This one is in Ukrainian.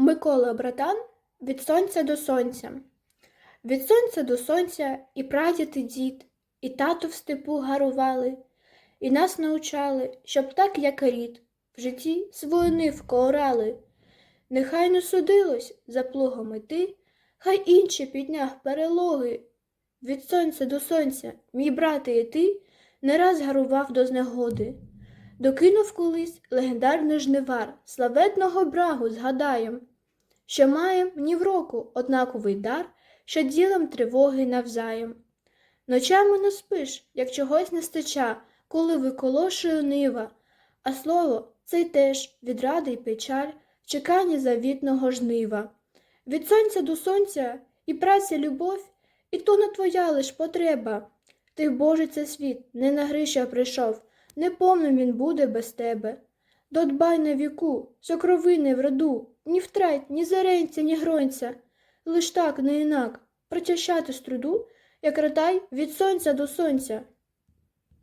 Микола братан від сонця до сонця. Від сонця до сонця і прадід, і дід, і тато в степу гарували, і нас научали, щоб так, як рід, в житті свою нивку орали. Нехай не судилось за плугом іти, хай інші підняв перелоги. Від сонця до сонця, мій брате, і ти не раз гарував до знегоди. Докинув колись легендарний жнивар славетного брагу згадаєм, що маєм ні в року однаковий дар, що ділом тривоги навзаєм. Ночами не спиш, як чогось не стича, коли виколошує нива, а слово це й теж від ради й печаль, в чеканні завітного жнива. Від сонця до сонця і праця любов, і то не твоя лиш потреба. Ти, Боже, це світ, не на гриша прийшов, не повним він буде без тебе. Додбай на віку, що крови в роду, ні втрать, ні заренця, ні гронця, лиш так, не інак, причащати з труду, як ротай від сонця до сонця.